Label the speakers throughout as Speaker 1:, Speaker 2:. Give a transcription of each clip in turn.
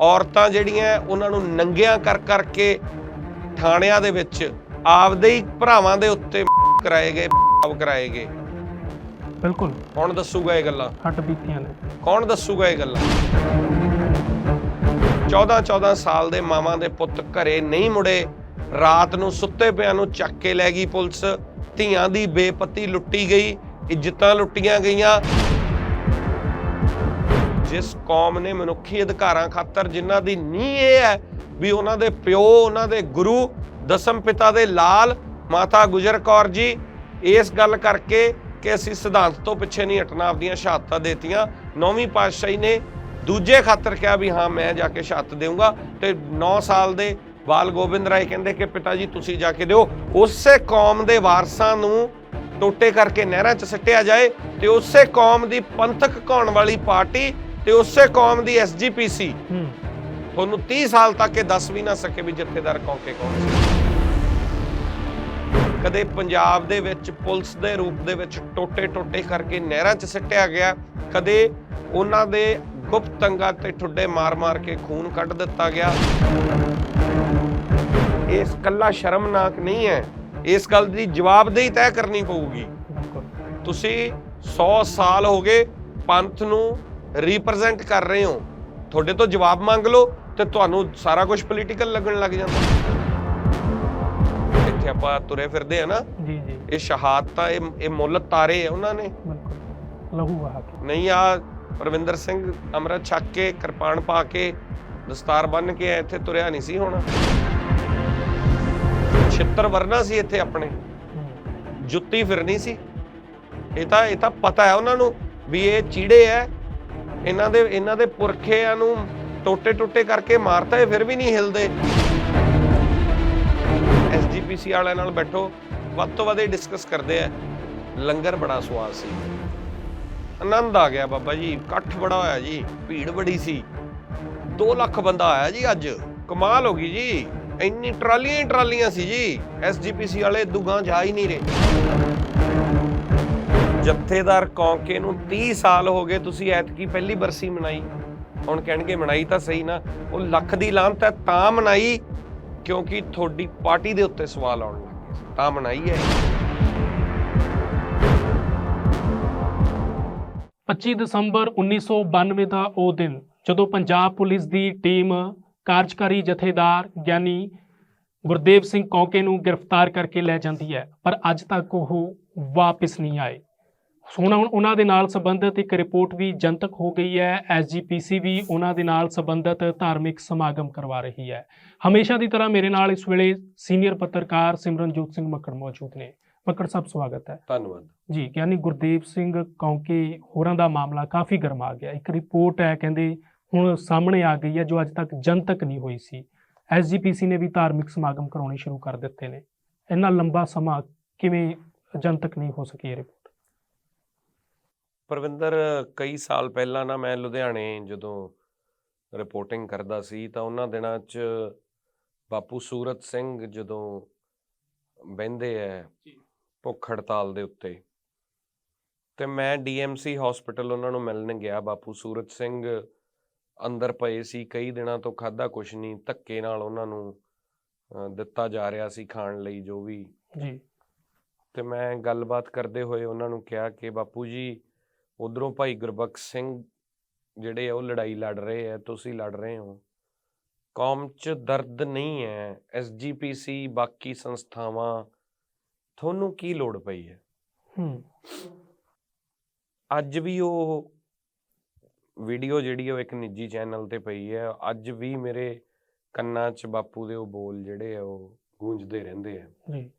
Speaker 1: ਔਰਤਾਂ ਜਿਹੜੀਆਂ ਉਹਨਾਂ ਨੂੰ ਨੰਗਿਆਂ ਕਰ ਕਰਕੇ ਥਾਣਿਆਂ ਦੇ ਵਿੱਚ ਆਪਦੇ ਹੀ ਭਰਾਵਾਂ ਦੇ ਉੱਤੇ ਕਰਾਏ ਗਏ ਕਰਾਏ ਗਏ।
Speaker 2: ਬਿਲਕੁਲ।
Speaker 1: ਕੌਣ ਦੱਸੂਗਾ ਇਹ ਗੱਲਾਂ?
Speaker 2: ਹੱਟ ਬੀਤੀਆਂ ਨੇ।
Speaker 1: ਕੌਣ ਦੱਸੂਗਾ ਇਹ ਗੱਲਾਂ? 14 14 ਸਾਲ ਦੇ ਮਾਵਾਂ ਦੇ ਪੁੱਤ ਘਰੇ ਨਹੀਂ ਮੁੜੇ। ਰਾਤ ਨੂੰ ਸੁੱਤੇ ਪਿਆਂ ਨੂੰ ਚੱਕ ਕੇ ਲੈ ਗਈ ਪੁਲਿਸ। ਧੀਆਂ ਦੀ ਬੇਪਤੀ ਲੁੱਟੀ ਗਈ ਇੱਜ਼ਤਾਂ ਲੁੱਟੀਆਂ ਗਈਆਂ। ਜਿਸ ਕੌਮ ਨੇ ਮਨੁੱਖੀ ਅਧਿਕਾਰਾਂ ਖਾਤਰ ਜਿਨ੍ਹਾਂ ਦੀ ਨੀਂਹ ਇਹ ਹੈ ਵੀ ਉਹਨਾਂ ਦੇ ਪਿਓ, ਉਹਨਾਂ ਦੇ ਗੁਰੂ, ਦਸਮ ਪਿਤਾ ਦੇ ਲਾਲ, ਮਾਤਾ ਗੁਜਰ ਕੌਰ ਜੀ, ਇਸ ਗੱਲ ਕਰਕੇ ਕਿ ਅਸੀਂ ਸਿਧਾਂਤ ਤੋਂ ਪਿੱਛੇ ਨਹੀਂ ਹਟਣਾ ਆਪਦੀਆਂ ਸ਼ਹਾਦਤਾਂ ਦੇਤੀਆਂ। ਨੌਵੀਂ ਪਾਤਸ਼ਾਹੀ ਨੇ ਦੂਜੇ ਖਾਤਰ ਕਿਹਾ ਵੀ ਹਾਂ, ਮੈਂ ਜਾ ਕੇ ਸ਼ਹਾਦਤ ਦੇਵਾਂਗਾ ਤੇ 9 ਸਾਲ ਦੇ ਬਾਲ ਗੋਬਿੰਦ ਰਾਏ ਕਹਿੰਦੇ ਕਿ ਪਿਤਾ ਜੀ, ਤੁਸੀਂ ਜਾ ਕੇ ਦਿਓ। ਉਸੇ ਕੌਮ ਦੇ ਵਾਰਸਾਂ ਨੂੰ ਟੋਟੇ ਕਰਕੇ ਨਹਿਰਾਂ 'ਚ ਸਿੱਟਿਆ ਜਾਏ ਤੇ ਉਸੇ ਕੌਮ ਦੀ ਪੰਥਕ ਘਾਉਣ ਵਾਲੀ ਪਾਰਟੀ ਤੇ ਉਸੇ ਕੌਮ ਦੀ ਐਸਜੀਪੀਸੀ ਤੁਹਾਨੂੰ 30 ਸਾਲ ਤੱਕ ਇਹ ਦੱਸ ਵੀ ਨਾ ਸਕੇ ਵੀ ਜਥੇਦਾਰ ਕੌਂਕੇ ਕੌਣ ਸੀ। ਕਦੇ ਪੰਜਾਬ ਦੇ ਵਿੱਚ ਪੁਲਿਸ ਦੇ ਰੂਪ ਦੇ ਵਿੱਚ ਟੋਟੇ ਟੋਟੇ ਕਰਕੇ ਨਹਿਰਾਂ 'ਚ ਸਿੱਟਿਆ ਗਿਆ ਕਦੇ ਉਹਨਾਂ ਦੇ ਗੁਪਤ ਅੰਗਾਂ ਤੇ ਠੁੱਡੇ ਮਾਰ-ਮਾਰ ਕੇ ਖੂਨ ਕੱਢ ਦਿੱਤਾ ਗਿਆ। ਇਸ ਕੱਲਾ ਸ਼ਰਮਨਾਕ ਨਹੀਂ ਹੈ। ਇਸ ਗੱਲ ਦੀ ਜਵਾਬਦੇਹੀ ਤੈਅ ਕਰਨੀ ਪਊਗੀ। ਤੁਸੀਂ 100 ਸਾਲ ਹੋ ਗਏ ਪੰਥ ਨੂੰ ਰਿਪਰੈਜ਼ੈਂਟ ਕਰ ਰਹੇ ਹੋ। ਤੁਹਾਡੇ ਤੋਂ ਜਵਾਬ ਮੰਗ ਲਓ ਤੇ ਤੁਹਾਨੂੰ ਸਾਰਾ ਕੁਝ ਪੋਲੀਟੀਕਲ ਲੱਗਣ ਲੱਗ ਜਾਂਦਾ। ਇੱਥੇ ਆਪਾਂ ਤੁਰੇ ਫਿਰਦੇ ਆ ਨਾ।
Speaker 2: ਜੀ ਜੀ।
Speaker 1: ਇਹ ਸ਼ਹਾਦਤਾਂ ਇਹ ਇਹ ਮੁੱਲ ਤਾਰੇ ਆ ਉਹਨਾਂ ਨੇ।
Speaker 2: ਬਿਲਕੁਲ। ਲਹੂ ਵਹਾ ਕੇ
Speaker 1: ਨਹੀਂ ਆ ਪਰਵਿੰਦਰ ਸਿੰਘ ਅੰਮ੍ਰਿਤ ਛੱਕ ਕੇ ਕਿਰਪਾਨ ਪਾ ਕੇ ਦਸਤਾਰ ਬੰਨ ਕੇ ਇੱਥੇ ਤੁਰਿਆ ਨਹੀਂ ਸੀ ਹੋਣਾ। ਛਿੱਤਰ ਵਰਨਾ ਸੀ ਇੱਥੇ ਆਪਣੇ। ਜੁੱਤੀ ਫਿਰਨੀ ਸੀ। ਇਹ ਤਾਂ ਇਹ ਤਾਂ ਪਤਾ ਹੈ ਉਹਨਾਂ ਨੂੰ ਵੀ ਇਹ ਚੀੜੇ ਐ ਇਹਨਾਂ ਦੇ ਇਹਨਾਂ ਦੇ ਪੁਰਖਿਆਂ ਨੂੰ ਟੋਟੇ ਟੋਟੇ ਕਰਕੇ ਮਾਰਤਾ ਇਹ ਫਿਰ ਵੀ ਨਹੀਂ ਹਿਲਦੇ। ਐਸਜੀਪੀਸੀ ਵਾਲਿਆਂ ਨਾਲ ਬੈਠੋ, ਵੱਧ ਤੋਂ ਵੱਧ ਇਹ ਡਿਸਕਸ ਕਰਦੇ ਆ। ਲੰਗਰ ਬੜਾ ਸਵਾਦ ਸੀ। ਆਨੰਦ ਆ ਗਿਆ ਬਾਬਾ ਜੀ, ਇਕੱਠ ਬੜਾ ਹੋਇਆ ਜੀ, ਭੀੜ ਬੜੀ ਸੀ। 2 ਲੱਖ ਬੰਦਾ ਆਇਆ ਜੀ ਅੱਜ, ਕਮਾਲ ਹੋ ਗਈ ਜੀ। ਇੰਨੀ ਟਰਾਲੀਆਂ ਹੀ ਟਰਾਲੀਆਂ ਸੀ ਜੀ ਐਸਜੀਪੀਸੀ ਵਾਲੇ, ਦੁਗਾਂ ਜਾ ਹੀ ਨਹੀਂ ਰਹੇ। ਜਥੇਦਾਰ ਕੌਂਕੇ ਨੂੰ 30 ਸਾਲ ਹੋ ਗਏ ਤੁਸੀਂ ਐਤਕੀ ਪਹਿਲੀ ਬਰਸੀ ਮਨਾਈ। ਹੁਣ ਕਹਿਣਗੇ ਮਨਾਈ ਤਾਂ ਸਹੀ ਨਾ, ਉਹ ਲੱਖ ਦੀ ਲਾਂਤ ਹੈ, ਤਾਂ ਮਨਾਈ, ਕਿਉਂਕਿ ਤੁਹਾਡੀ ਪਾਰਟੀ ਦੇ ਉੱਤੇ ਸਵਾਲ ਆਉਣ ਲੱਗੇ ਸੀ। ਤਾਂ ਮਨਾਈ ਹੈ।
Speaker 2: 25 ਦਸੰਬਰ 1992 ਦਾ ਉਹ ਦਿਨ, ਜਦੋਂ ਪੰਜਾਬ ਪੁਲਿਸ ਦੀ ਟੀਮ ਕਾਰਜਕਾਰੀ ਜਥੇਦਾਰ ਗਿਆਨੀ ਗੁਰਦੇਵ ਸਿੰਘ ਕੌਂਕੇ ਨੂੰ ਗ੍ਰਿਫਤਾਰ ਕਰਕੇ ਲੈ ਜਾਂਦੀ ਹੈ, ਪਰ ਅੱਜ ਤੱਕ ਉਹ ਵਾਪਸ ਨਹੀਂ ਆਏ। ਹੁਣ ਉਹਨਾਂ ਦੇ ਨਾਲ ਸੰਬੰਧਿਤ ਇੱਕ ਰਿਪੋਰਟ ਵੀ ਜਨਤਕ ਹੋ ਗਈ ਹੈ। ਐਸਜੀਪੀਸੀ ਵੀ ਉਹਨਾਂ ਦੇ ਨਾਲ ਸੰਬੰਧਿਤ ਧਾਰਮਿਕ ਸਮਾਗਮ ਕਰਵਾ ਰਹੀ ਹੈ। ਹਮੇਸ਼ਾ ਦੀ ਤਰ੍ਹਾਂ ਮੇਰੇ ਨਾਲ ਇਸ ਵੇਲੇ ਸੀਨੀਅਰ ਪੱਤਰਕਾਰ ਸਿਮਰਨਜੋਤ ਸਿੰਘ ਮੱਕੜ ਮੌਜੂਦ ਨੇ। ਮੱਕੜ ਸਾਹਿਬ ਸਵਾਗਤ ਹੈ।
Speaker 1: ਧੰਨਵਾਦ।
Speaker 2: ਜੀ ਯਾਨੀ ਗੁਰਦੇਵ ਸਿੰਘ ਕੌਂਕੇ ਹੋਰਾਂ ਦਾ ਮਾਮਲਾ ਕਾਫੀ ਗਰਮਾ ਗਿਆ। ਇੱਕ ਰਿਪੋਰਟ ਹੈ ਕਹਿੰਦੇ ਹੁਣ ਸਾਹਮਣੇ ਆ ਗਈ ਹੈ ਜੋ ਅੱਜ ਤੱਕ ਜਨਤਕ ਨਹੀਂ ਹੋਈ ਸੀ। ਐਸਜੀਪੀਸੀ ਨੇ ਵੀ ਧਾਰਮਿਕ ਸਮਾਗਮ ਕਰਾਉਣੇ ਸ਼ੁਰੂ ਕਰ ਦਿੱਤੇ ਨੇ। ਇੰਨਾ ਲੰਬਾ ਸਮਾਂ ਕਿਵੇਂ ਜਨਤਕ ਨਹੀਂ ਹੋ ਸਕੀ ਇਹ ਰਿਪੋਰਟ?
Speaker 1: ਪਰਵਿੰਦਰ ਕਈ ਸਾਲ ਪਹਿਲਾਂ ਨਾ ਮੈਂ ਲੁਧਿਆਣੇ ਜਦੋਂ ਰਿਪੋਰਟਿੰਗ ਕਰਦਾ ਸੀ ਤਾਂ ਉਹਨਾਂ ਦਿਨਾਂ 'ਚ ਬਾਪੂ ਸੂਰਤ ਸਿੰਘ ਜਦੋਂ ਬਹਿੰਦੇ ਐ ਭੁੱਖ ਹੜਤਾਲ ਦੇ ਉੱਤੇ ਤੇ ਮੈਂ ਡੀਐਮਸੀ ਹਸਪੀਟਲ ਉਹਨਾਂ ਨੂੰ ਮਿਲਣ ਗਿਆ। ਬਾਪੂ ਸੂਰਤ ਸਿੰਘ ਅੰਦਰ ਪਏ ਸੀ ਕਈ ਦਿਨਾਂ ਤੋਂ ਖਾਦਾ ਕੁਛ ਨਹੀਂ ਧੱਕੇ ਨਾਲ ਉਹਨਾਂ ਨੂੰ ਦਿੱਤਾ ਜਾ ਰਿਹਾ ਸੀ ਖਾਣ ਲਈ ਜੋ ਵੀ।
Speaker 2: ਜੀ।
Speaker 1: ਤੇ ਮੈਂ ਗੱਲਬਾਤ ਕਰਦੇ ਹੋਏ ਉਹਨਾਂ ਨੂੰ ਕਿਹਾ ਕਿ ਬਾਪੂ ਜੀ ਉਧਰੋਂ ਭਾਈ ਗੁਰਬਖਸ਼ ਸਿੰਘ ਜਿਹੜੇ ਆ ਉਹ ਲੜਾਈ ਲੜ ਰਹੇ ਆ ਤੁਸੀਂ ਲੜ ਰਹੇ ਹੋ। ਕੌਮ 'ਚ ਦਰਦ ਨਹੀਂ ਹੈ ਐਸਜੀਪੀਸੀ ਬਾਕੀ ਸੰਸਥਾਵਾਂ ਤੁਹਾਨੂੰ ਕੀ ਲੋੜ ਪਈ ਹੈ?
Speaker 2: ਹੂੰ।
Speaker 1: ਅੱਜ ਵੀ ਉਹ ਵੀਡੀਓ ਜਿਹੜੀ ਉਹ ਇੱਕ ਨਿੱਜੀ ਚੈਨਲ ਤੇ ਪਈ ਹੈ। ਅੱਜ ਵੀ ਮੇਰੇ ਕੰਨਾਂ 'ਚ ਬਾਪੂ ਦੇ ਉਹ ਬੋਲ ਜਿਹੜੇ ਆ ਉਹ ਗੂੰਜਦੇ ਰਹਿੰਦੇ ਆ।
Speaker 2: ਜੀ।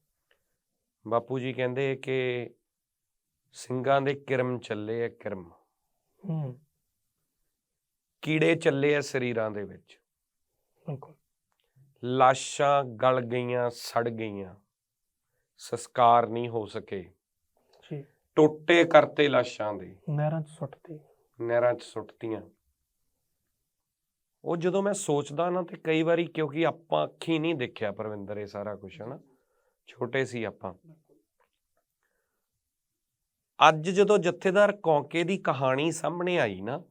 Speaker 1: ਬਾਪੂ ਜੀ ਕਹਿੰਦੇ ਕਿ ਸਿੰਘਾਂ ਦੇ ਕਿਰਮ ਚੱਲੇ ਆ ਕਿਰਮ।
Speaker 2: ਹੂੰ।
Speaker 1: ਕੀੜੇ ਚੱਲੇ ਆ ਸਰੀਰਾਂ ਦੇ ਵਿੱਚ।
Speaker 2: ਬਿਲਕੁਲ।
Speaker 1: ਲਾਸ਼ਾਂ ਗਲ ਗਈਆਂ ਸੜ ਗਈਆਂ। ਸੰਸਕਾਰ ਨਹੀਂ ਹੋ ਸਕੇ।
Speaker 2: ਜੀ।
Speaker 1: ਟੋਟੇ ਕਰਤੇ ਲਾਸ਼ਾਂ ਦੇ।
Speaker 2: ਨਹਿਰਾਂ 'ਚ ਸੁੱਟਤੀ।
Speaker 1: ਨਹਿਰਾਂ 'ਚ ਸੁੱਟਤੀਆਂ। ਉਹ ਜਦੋਂ ਮੈਂ ਸੋਚਦਾ ਨਾ ਤੇ ਕਈ ਵਾਰੀ ਕਿਉਂਕਿ ਆਪਾਂ ਅੱਖੀ ਨਹੀਂ ਦੇਖਿਆ ਪਰਵਿੰਦਰ ਇਹ ਸਾਰਾ ਕੁਝ ਹਨਾ? ਛੋਟੇ ਸੀ ਆਪਾਂ। ਅੱਜ ਜਦੋਂ ਜਥੇਦਾਰ ਕੌਂਕੇ ਦੀ ਕਹਾਣੀ ਸਾਹਮਣੇ ਆਈ ਨਾ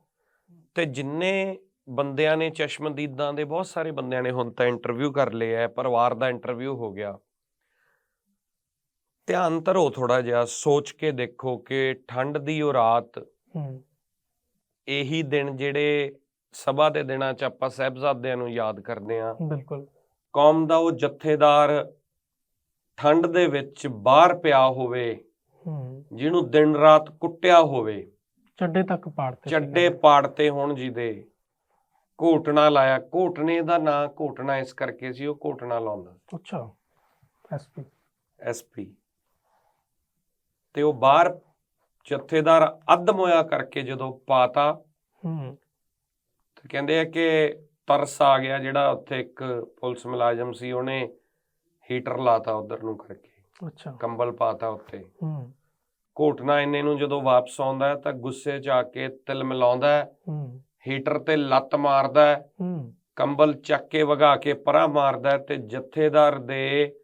Speaker 1: ਤੇ ਜਿੰਨੇ ਬੰਦਿਆਂ ਨੇ ਚਸ਼ਮਦੀਦਾਂ ਦੇ ਬਹੁਤ ਸਾਰੇ ਬੰਦਿਆਂ ਨੇ ਹੁਣ ਤਾਂ ਇੰਟਰਵਿਊ ਕਰ ਲਿਆ ਹੈ ਪਰਿਵਾਰ ਦਾ ਇੰਟਰਵਿਊ ਹੋ ਗਿਆ। ਧਿਆਨ ਧਰੋ ਥੋੜਾ ਜਿਹਾ ਸੋਚ ਕੇ ਦੇਖੋ ਕਿ ਠੰਡ ਦੀ ਉਹ ਰਾਤ ਇਹੀ ਦਿਨ ਜਿਹੜੇ ਸਭਾ ਦੇ ਦਿਨਾਂ 'ਚ ਆਪਾਂ ਸਾਹਿਬਜ਼ਾਦਿਆਂ ਨੂੰ ਯਾਦ ਕਰਦੇ ਹਾਂ
Speaker 2: ਬਿਲਕੁਲ।
Speaker 1: ਕੌਮ ਦਾ ਉਹ ਜਥੇਦਾਰ ਠੰਡ ਦੇ ਵਿੱਚ ਬਾਹਰ ਪਿਆ ਹੋਵੇ ਜਿਹਨੂੰ ਦਿਨ ਰਾਤ ਕੁੱਟਿਆ ਹੋਵੇ
Speaker 2: ਚੱਡੇ ਤੱਕ ਪਾੜਤੇ
Speaker 1: ਚੱਡੇ ਪਾੜਤੇ ਹੋਣ ਜਿਹਦੇ। ਘੋਟਣਾ ਲਾਇਆ। ਘੋਟਣੇ ਦਾ ਨਾਂ ਘੋਟਣਾ ਇਸ ਕਰਕੇ ਸੀ ਉਹ ਘੋਟਣਾ ਲਾਉਂਦਾ
Speaker 2: ਅੱਛਾ ਐਸਪੀ
Speaker 1: ਐਸਪੀ ਤੇ ਉਹ ਬਾਹਰ ਜਥੇਦਾਰ ਅੱਧ ਮੋਇਆ ਕਰਕੇ ਜਦੋਂ ਪਾਤਾ
Speaker 2: ਹੂੰ।
Speaker 1: ਤੇ ਕਹਿੰਦੇ ਆ ਕਿ ਤਰਸ ਆ ਗਿਆ ਜਿਹੜਾ ਉੱਥੇ ਇੱਕ ਪੁਲਿਸ ਮੁਲਾਜ਼ਮ ਸੀ ਉਹਨੇ ਹੀਟਰ ਲਾਤਾ ਉਧਰ ਨੂੰ ਕਰਕੇ।
Speaker 2: ਅੱਛਾ।
Speaker 1: ਕੰਬਲ ਪਾਤਾ ਉੱਤੇ
Speaker 2: ਹੂੰ।
Speaker 1: ਘੋਟਣਾ ਇੰਨੇ ਨੂੰ ਜਦੋਂ ਵਾਪਸ ਆਉਂਦਾ ਤਾਂ ਗੁੱਸੇ 'ਚ ਆ ਕੇ ਤਿਲ ਮਿਲਾਉਂਦਾ ਹੀਟਰ ਤੇ ਲੱਤ ਮਾਰਦਾ ਕੰਬਲ ਚੱਕ ਕੇ ਵਗਾ ਕੇ ਪਰਾਂ ਮਾਰਦਾ ਤੇ ਜਥੇਦਾਰ ਦੇ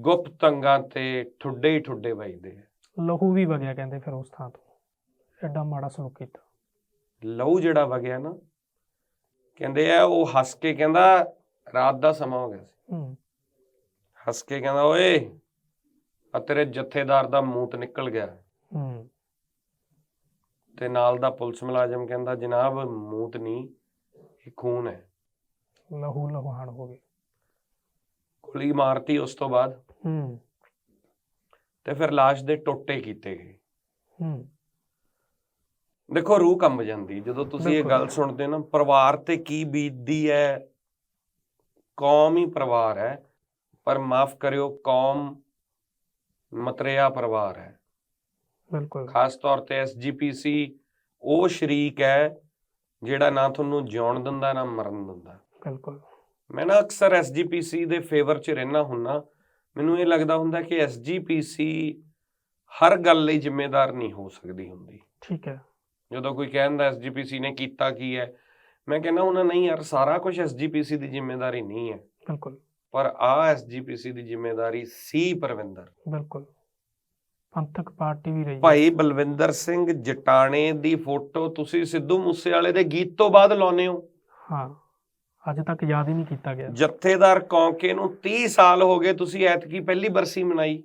Speaker 1: ਗੁਪਤ ਤੇ ਠੁੱਡੇ ਹੀ ਠੁੱਡੇ ਵੱਜਦੇ
Speaker 2: ਲਹੂ ਵੀ ਵਗਿਆ ਕਹਿੰਦੇ ਫਿਰ ਉਸ ਥਾਂ ਤੋਂ। ਐਡਾ ਮਾੜਾ ਸਲੂਕ ਕੀਤਾ
Speaker 1: ਲਹੂ ਜਿਹੜਾ ਵਗਿਆ ਨਾ ਕਹਿੰਦੇ ਆ ਉਹ ਹੱਸ ਕੇ ਕਹਿੰਦਾ ਰਾਤ ਦਾ ਸਮਾਂ ਹੋ ਗਿਆ ਸੀ। ਹੱਸ ਕੇ ਕਹਿੰਦਾ ਓਏ ਆ ਤੇਰੇ ਜਥੇਦਾਰ ਦਾ ਮੂਤ ਨਿਕਲ ਗਿਆ।
Speaker 2: ਹੂੰ।
Speaker 1: ਤੇ ਨਾਲ ਦਾ ਪੁਲਿਸ ਮੁਲਾਜ਼ਮ ਕਹਿੰਦਾ ਜਨਾਬ ਮੂਤ ਨਹੀਂ ਇਹ ਖੂਨ ਹੈ।
Speaker 2: ਲਹੂ ਲਹਾਣ ਹੋ ਗਏ।
Speaker 1: ਗੋਲੀ ਮਾਰਤੀ ਉਸ ਤੋਂ ਬਾਅਦ।
Speaker 2: ਹੂੰ।
Speaker 1: ਤੇ ਫਿਰ ਲਾਸ਼ ਦੇ ਟੋਟੇ ਕੀਤੇ ਗਏ।
Speaker 2: ਹੂੰ।
Speaker 1: ਦੇਖੋ ਰੂਹ ਕੰਬ ਜਾਂਦੀ। ਜਦੋਂ ਤੁਸੀਂ ਇਹ। ਗੱਲ ਸੁਣਦੇ ਨਾ ਪਰਿਵਾਰ ਤੇ ਕੀ ਬੀਤਦੀ ਹੈ? ਕੌਮ ਹੀ ਪਰਿਵਾਰ ਹੈ। ਪਰ ਮਾਫ ਕਰਿਓ ਕੌਮ ਮਤਰਿਆ ਪਰਿਵਾਰ ਹੈ।
Speaker 2: ਬਿਲਕੁਲ।
Speaker 1: ਖਾਸ ਤੌਰ ਤੇ ਐਸਜੀਪੀਸੀ ਉਹ ਸ਼ਰੀਕ ਹੈ ਜਿਹੜਾ ਨਾ ਤੁਹਾਨੂੰ ਜਿਉਣ ਦਿੰਦਾ ਨਾ ਮਰਨ ਦਿੰਦਾ।
Speaker 2: ਬਿਲਕੁਲ।
Speaker 1: ਮੈਂ ਨਾ ਅਕਸਰ ਐਸਜੀਪੀਸੀ ਦੇ ਫੇਵਰ 'ਚ ਰਹਿਣਾ ਹੁੰਨਾ। ਮੈਨੂੰ ਇਹ ਲੱਗਦਾ ਹੁੰਦਾ ਕਿ ਐਸਜੀਪੀਸੀ ਹਰ ਗੱਲ ਲਈ ਜ਼ਿੰਮੇਦਾਰ ਨਹੀਂ ਹੋ ਸਕਦੀ ਹੁੰਦੀ।
Speaker 2: ਠੀਕ ਹੈ।
Speaker 1: ਜਦੋਂ ਕੋਈ ਕਹਿੰਦਾ ਐਸਜੀਪੀਸੀ ਨੇ ਕੀਤਾ ਕੀ ਹੈ ਮੈਂ ਕਹਿੰਦਾ ਉਹਨਾਂ ਨਹੀਂ ਯਾਰ ਸਾਰਾ ਕੁਝ ਐਸਜੀਪੀਸੀ ਦੀ ਜ਼ਿੰਮੇਵਾਰੀ ਨਹੀਂ ਹੈ।
Speaker 2: ਬਿਲਕੁਲ।
Speaker 1: ਪਰ ਆ ਐਸਜੀਪੀਸੀ ਦੀ ਜ਼ਿੰਮੇਵਾਰੀ ਸੀ ਪਰਵਿੰਦਰ।
Speaker 2: ਬਿਲਕੁਲ। ਪੰਥਕ ਪਾਰਟੀ ਵੀ ਰਹੀ।
Speaker 1: ਭਾਈ ਬਲਵਿੰਦਰ ਸਿੰਘ ਜਟਾਣੇ ਦੀ ਫੋਟੋ ਤੁਸੀਂ ਸਿੱਧੂ ਮੂਸੇਵਾਲੇ ਦੇ ਗੀਤ ਤੋਂ ਬਾਅਦ ਲਾਉਨੇ ਹੋ।
Speaker 2: ਹਾਂ ਅੱਜ ਤੱਕ ਯਾਦ ਹੀ ਨਹੀਂ ਕੀਤਾ ਗਿਆ।
Speaker 1: ਜਥੇਦਾਰ ਕੌਂਕੇ ਨੂੰ 30 ਸਾਲ ਹੋ ਗਏ ਤੁਸੀਂ ਐਤਕੀ ਪਹਿਲੀ ਬਰਸੀ ਮਨਾਈ।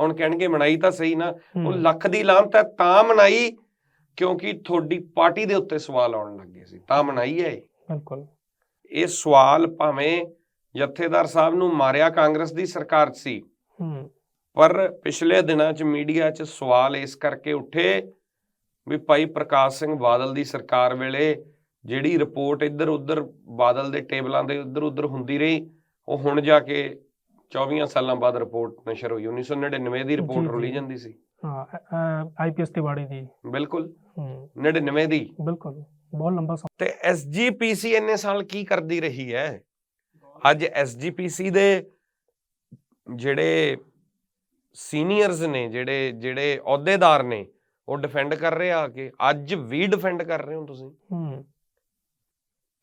Speaker 1: ਹੁਣ ਕਹਿਣਗੇ ਮਨਾਈ ਤਾਂ ਸਹੀ ਨਾ ਉਹ ਲੱਖ ਦੀ ਲਾਹਨਤ ਹੈ ਤਾਂ ਮਨਾਈ ਕਿਉਂਕਿ ਤੁਹਾਡੀ ਪਾਰਟੀ ਦੇ ਉੱਤੇ ਸਵਾਲ ਆਉਣ ਲੱਗੇ ਸੀ। ਤਾਂ ਮਨਾਈ ਹੈ।
Speaker 2: ਬਿਲਕੁਲ।
Speaker 1: ਇਹ ਸਵਾਲ ਭਾਵੇਂ ਜਥੇਦਾਰ ਸਾਹਿਬ ਨੂੰ ਮਾਰਿਆ ਕਾਂਗਰਸ ਦੀ ਸਰਕਾਰ ਸੀ। ਪਰ ਪਿਛਲੇ ਦਿਨਾਂ 'ਚ ਮੀਡੀਆ 'ਚ ਸਵਾਲ ਇਸ ਕਰਕੇ ਉੱਠੇ ਵੀ ਭਾਈ ਪ੍ਰਕਾਸ਼ ਸਿੰਘ ਬਾਦਲ ਦੀ ਸਰਕਾਰ ਵੇਲੇ ਜਿਹੜੀ ਰਿਪੋਰਟ ਇੱਧਰ ਉੱਧਰ ਬਾਦਲ ਦੇ ਟੇਬਲਾਂ ਦੇ ਉੱਧਰ ਉੱਧਰ ਹੁੰਦੀ ਰਹੀ ਉਹ ਹੁਣ ਜਾ ਕੇ 24 ਸਾਲਾਂ ਬਾਅਦ ਰਿਪੋਰਟ ਨਸ਼ਰ ਹੋਈ। 1999 ਦੀ ਰਿਪੋਰਟ। ਰੋਲੀ ਜਾਂਦੀ ਸੀ।
Speaker 2: ਹਾਂ ਆਈਪੀਐਸ ਤਿਵਾੜੀ ਦੀ
Speaker 1: ਬਿਲਕੁਲ।
Speaker 2: ਹੂੰ।
Speaker 1: 99 ਦੀ।
Speaker 2: ਬਿਲਕੁਲ। ਬਹੁਤ ਲੰਬਾ ਸਮਾਂ
Speaker 1: ਤੇ ਐਸਜੀਪੀਸੀ ਇੰਨੇ ਸਾਲ ਕੀ ਕਰਦੀ ਰਹੀ ਹੈ? ਅੱਜ ਐਸਜੀਪੀਸੀ ਦੇ ਜਿਹੜੇ ਸੀਨੀਅਰਸ ਨੇ ਜਿਹੜੇ ਜਿਹੜੇ ਅਹੁਦੇਦਾਰ ਨੇ ਉਹ ਡਿਫੈਂਡ ਕਰ ਰਹੇ ਆ ਕਿ। ਅੱਜ ਵੀ ਡਿਫੈਂਡ ਕਰ ਰਹੇ ਹੋ ਤੁਸੀਂ?
Speaker 2: ਹੂੰ।